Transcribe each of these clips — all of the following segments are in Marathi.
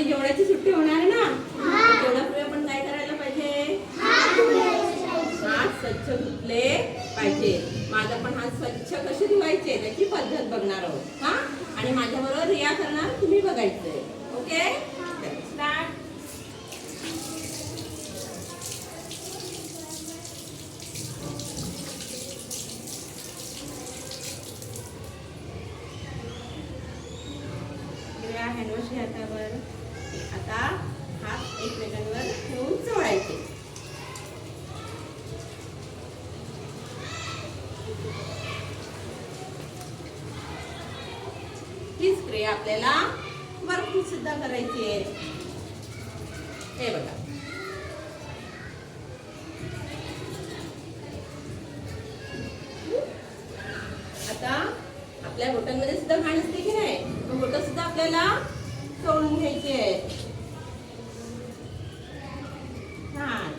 आपली जेवणाची सुट्टी होणार ना? जेवणापूर्वी आपण काय करायला पाहिजे? हात स्वच्छ धुतले पाहिजे. माझा पण हात स्वच्छ कसे धुवायचे त्याची पद्धत बघणार आहोत. हा? आणि माझ्याबरोबर रिया करणार तुम्ही बघायचंय. ओके? स्टार्ट. हँडवॉश घ्या हातावर आता हात एकमेकांवर ठेवून चोळायचे. हीच क्रिया आपल्याला वरती सुद्धा करायची आहे. हे बघा. आता आपल्या बोटांमध्ये सुद्धा घाण असते की नाही? बोट सुद्धा आपल्याला चोळून घ्यायचे. आहे छान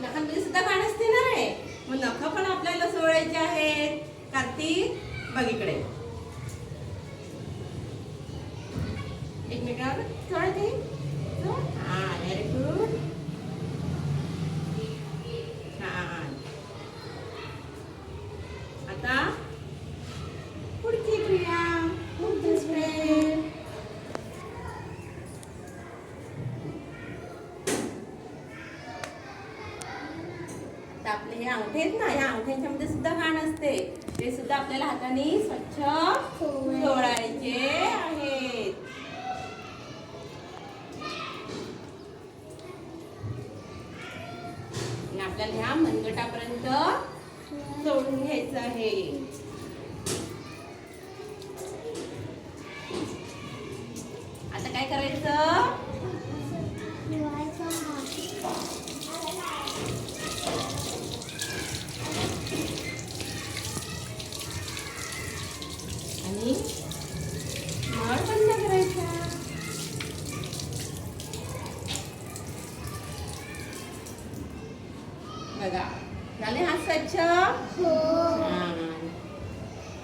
नखांमध्ये सुद्धा घाण असते ना रे. मग नख पण आपल्याला सोडायचे आहेत. कार्तिक बघ इकडे एकमेकावर चोळते हा व्हेरी गुड छान आता पुढची क्रिया पुढची स्प्रेड आता आपले हे अंगठे आहेत ना या अंगठ्यांच्या मध्ये सुद्धा घाण असते. ते सुद्धा आपल्याला हाताने स्वच्छ चोळायचे आहेत. आपल्याला ह्या मनगटापर्यंत चोळून घ्यायचं आहे. आणि नळ बंद करायचा. बघा झाले हात स्वच्छ? हा.